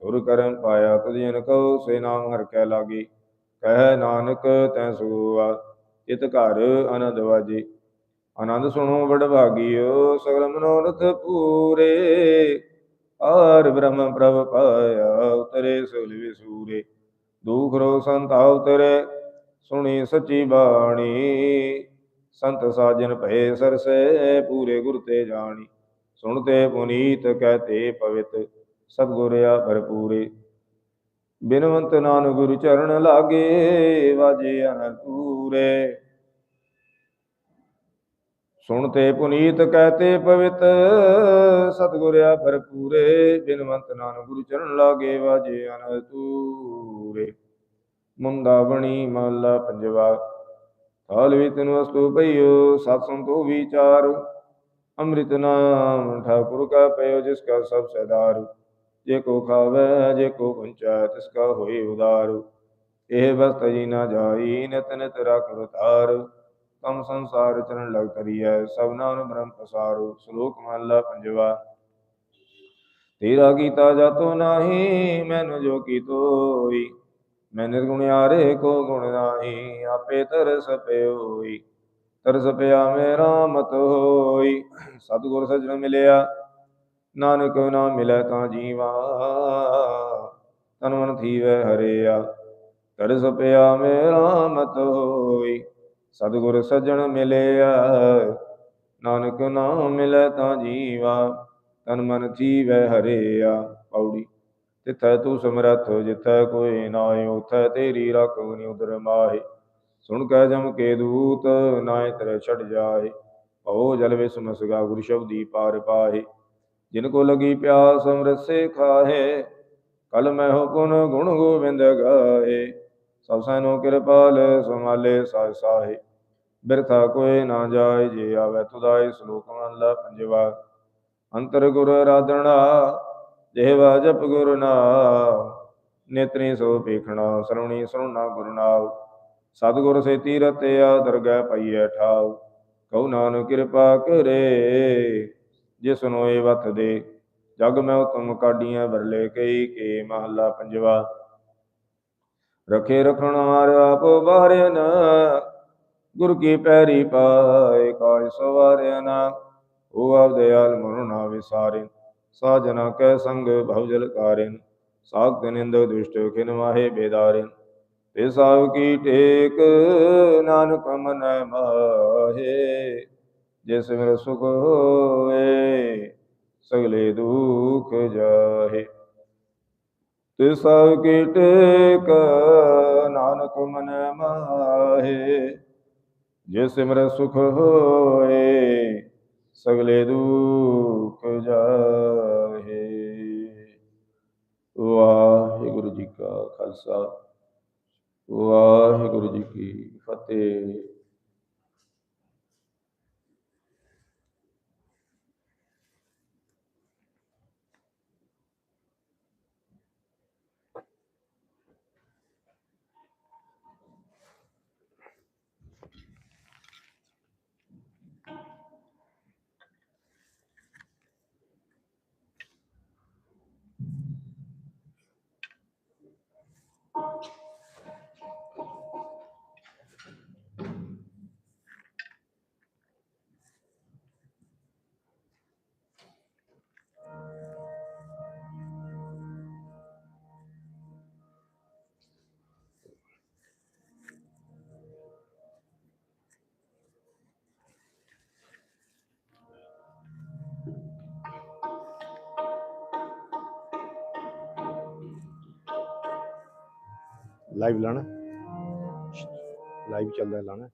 ਤੁਰ ਕਰਮ ਪਾਇਆ ਤੁਜਨ ਕਉ, ਸੇ ਨਾਮ ਹਰ ਕੈ ਲਾਗੀ। ਕਹਿ ਨਾਨਕ ਤੈ ਸੁਆ ਚਿਤ ਘਰ ਆਨੰਦ ਵਾਜੇ। ਆਨੰਦ ਸੁਣੋ ਬੜ ਸਗਲ ਮਨੋਰਥ ਪੂਰੇ। ਆਰ ਬ੍ਰਹਮ ਪ੍ਰਭ ਪਾਇਆ ਉਤਰੇ ਸੁਲ ਵਿਸੂਰੇ। ਦੁਖ ਰੋ ਸੰਤਾ ਉਤਰੇ, ਸੁਣੀ ਸੱਚੀ ਬਾਣੀ। ਸੰਤ ਸਾਜਨ ਭਏ ਸਰਸੇ, ਪੂਰੇ ਗੁਰ ਤੇ ਜਾਣੀ। ਸੁਣਤੇ ਪੁਨੀਤ ਕਹਤੇ ਪਵਿਤ, ਸਤਿਗੁਰ ਆ ਭਰਪੂਰੇ। ਬਿਨਵੰਤ ਨਾਨਕ ਗੁਰੂ ਚਰਨ ਲਾਗੇ, ਵਾਜੇ ਸੁਣ ਤੇ ਪੁਨੀਤ, ਕਹਤੇ ਪਵਿੱਤ। ਸਤਿਗੁਰ ਭਰਪੂਰੇ, ਬਿਨਵੰਤ ਨਾਨਕ ਗੁਰੂ ਚਰਨ ਲਾਗੇ ਵਾਜੇ ਅਨੰਤੂਰੇ ਮੁੰਦਾ ਮਹਲਾ ਪੰਜਵਾ, ਥਾਲ ਵੀ ਤਨ ਵਸਤੂ ਪਈਓ, ਸਤ ਸੰਤੋ ਵਿਚਾਰ ਅੰਮ੍ਰਿਤ ਨਾਮ ਠਾਕੁਰ ਕਾ ਪਇਓ, ਜਿਸ ਕਾ ਸਭ ਸਦਾਰ ਜੇ ਕੋ ਖਾਵੇ, ਜੇ ਕੋ ਪੰਚਾ ਤਿਸ ਕਾ ਹੋਈ ਉਦਾਰ। ਇਹ ਵਸਤ ਜੀ ਨਾ ਜਾਈ, ਨਿਤ ਨਿਤ ਰਖ ਰਤਾਰ ਤਮ ਸੰਸਾਰ ਚਰਨ ਲਗ ਕਰੀਐ ਸਭਨਾ ਨੂੰ ਬ੍ਰਹਮ ਪਸਾਰੋ ਸ਼ਲੋਕ ਮਹਲਾ ਪੰਜਵਾ। ਤੇਰਾ ਕੀਤਾ ਜਾਤੋ ਨਾਹੀ, ਮੈਨੂੰ ਜੋ ਕੀਤੋਈ, ਮੈਂ ਨਿਰਗੁਣਿਆਰੇ ਕੋ ਗੁਣ ਨਾਹੀ, ਆਪੇ ਤਰਸ ਪਿਓਈ, ਤਰਸ ਪਿਆ ਮੇਰਾ ਮਤ ਹੋਈ। ਸਤਿਗੁਰ ਸਜਣ ਮਿਲਿਆ, ਨਾਨਕ ਨਾ ਮਿਲੈ ਤਾਂ ਜੀਵਾ, ਤਨ ਮਨ ਥੀਵੈ ਹਰਿਆ, ਤਰਸ ਪਿਆ ਮੇਰਾ ਮਤ ਹੋਈ। ਸਤਿਗੁਰ ਸਜਣ ਮਿਲਿਆ। ਨਾਨਕ ਨਾਮ ਮਿਲੈ ਤਾਂ ਜੀਵਾ, ਤਨ ਮਨ ਥੀਵੈ ਹਰਿਆ। ਪੌੜੀ ਤਿਥੈ ਤੂੰ ਸਮਰੱਥ, ਜਿਥੈ ਕੋਈ ਨਾਇ ਉਥੈ ਤੇਰੀ ਰਖੁ ਉਦਰ ਮਾਹੇ। ਸੁਣ ਕੈ ਜਮ ਕੇ ਦੂਤ ਨਾਇ ਤਰ ਛੜ ਜਾਏ ਭਉ ਜਲ ਵਿਸ ਮਸਗਾ, ਗੁਰ ਸ਼ਬਦੀ ਪਾਰ ਪਾਹੇ। ਜਿਨ ਕੋ ਲਗੀ ਪਿਆਸ, ਅੰਮ੍ਰਿਤ ਸੇ ਖਾਹੇ, ਕਲ ਮੈਂ ਹੋ ਗੁਣ ਗੁਣ ਗੋਬਿੰਦ ਗਾਏ ਸਭ ਸੈਨੋ ਕਿਰਪਾਲ ਸਮਾਲੇ ਸਾਜ ਸਾਹੇ। ਬਿਰਥਾ ਕੋਏ ਨਾ ਜਾਏ, ਜੇ ਆਵੇ ਤੁਦਾਏ ਸ਼ਲੋਕ ਮਹਲਾ ਪੰਜਵਾ। ਅੰਤਰ ਗੁਰ ਆਰਾਧਣਾ ਜਿਹਵਾ ਜਪ ਗੁਰ ਨਾਮ। ਨੇਤਰੀ ਸੋ ਪੇਖਣਾ ਸਰਵਣੀ ਸੁਣਨਾ ਗੁਰੂ ਨਾਮ। ਸਤਿਗੁਰ ਸੇ ਤੀਰਤਿਆ ਦਰਗਹਿ ਪਈਐ ਠਾਉ। ਕਉ ਨਾਨਕ ਕਿਰਪਾ ਕਰੇ ਜਿਸ ਨੂੰ ਇਹ ਵਤ ਦੇ। ਜਗ ਮੈਂ ਉਤਮ ਕਾਡੀਆਂ ਬਰਲੇ ਕਈ, ਕੇ ਮਹਲਾ ਪੰਜਵਾ। ਰਖੇ ਰਖਣ ਹਾਰ ਆਪ ਬਾਹਰਿ ਨਾ। ਗੁਰ ਕੀ ਪੈਰੀ ਪਾਏ ਕਾਇ ਸਵਾਰਿਆ ਨਾ। ਉਹ ਆਪ ਦਇਆਲ ਮਨੁ ਨਾ ਵਿਸਾਰੇ। ਸਾਜਨਾ ਕੈ ਸੰਗ ਭਵਜਲ ਕਾਰਿਨ ਸਾਖ ਨਿੰਦ ਦੁਸ਼ਟ ਖਿਨ ਮਾਹੇ ਬੇਦਾਰਿਨ ਤੇ ਸਾਵ ਕੀ ਟੇਕ, ਨਾਨਕ ਮਨ ਮਾਹੇ। ਜਿਸ ਮੇਰ ਸੁਖ ਹੋਏ ਸਗਲੇ ਦੁਖ ਜਾਹੇ। ਤੇ ਸਭ ਕੀ ਟੇਕ ਨਾਨਕ ਮਨ ਮਾਹੇ, ਜੇ ਸਿਮਰ ਸੁਖ ਹੋਏ, ਸਗਲੇ ਦੁਖ ਜਾਹੇ। ਵਾਹਿਗੁਰੂ ਜੀ ਕਾ ਖਾਲਸਾ, ਵਾਹਿਗੁਰੂ ਜੀ ਕੀ ਫਤਿਹ। ਲਾਈਵ ਲਾਣਾ। ਲਾਈਵ ਚੱਲਦਾ ਲਾਣਾ।